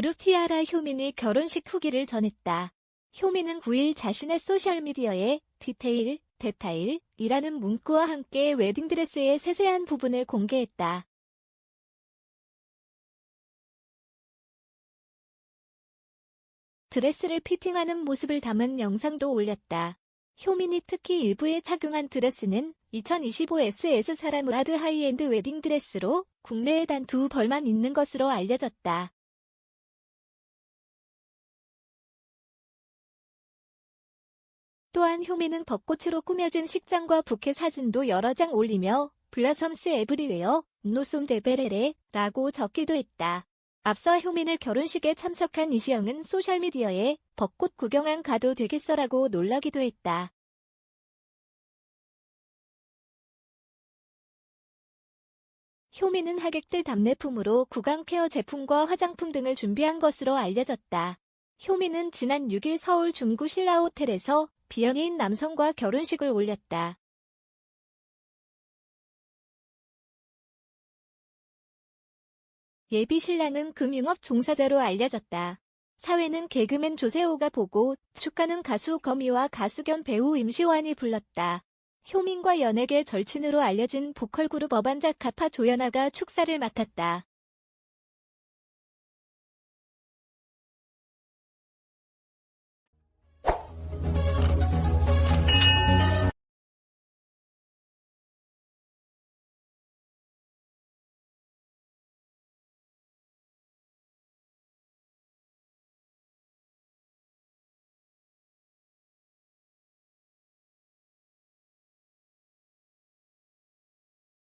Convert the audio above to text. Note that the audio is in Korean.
그룹 티아라 효민이 결혼식 후기를 전했다. 효민은 9일 자신의 소셜미디어에 디테일, 데타일이라는 문구와 함께 웨딩드레스의 세세한 부분을 공개했다. 드레스를 피팅하는 모습을 담은 영상도 올렸다. 효민이 특히 일부에 착용한 드레스는 2025 SS 사라무라드 하이엔드 웨딩 드레스로 국내에 단 두 벌만 있는 것으로 알려졌다. 또한 효민은 벚꽃으로 꾸며진 식장과 부케 사진도 여러 장 올리며 블라섬스 에브리웨어, 노솜 데베레레 라고 적기도 했다. 앞서 효민의 결혼식에 참석한 이시영은 소셜미디어에 벚꽃 구경한 가도 되겠어라고 놀라기도 했다. 효민은 하객들 답례품으로 구강 케어 제품과 화장품 등을 준비한 것으로 알려졌다. 효민은 지난 6일 서울 중구 신라 호텔에서 비연예인 남성과 결혼식을 올렸다. 예비 신랑은 금융업 종사자로 알려졌다. 사회는 개그맨 조세호가 보고 축가는 가수 거미와 가수 겸 배우 임시완이 불렀다. 효민과 연예계 절친으로 알려진 보컬그룹 어반자 카파 조연아가 축사를 맡았다.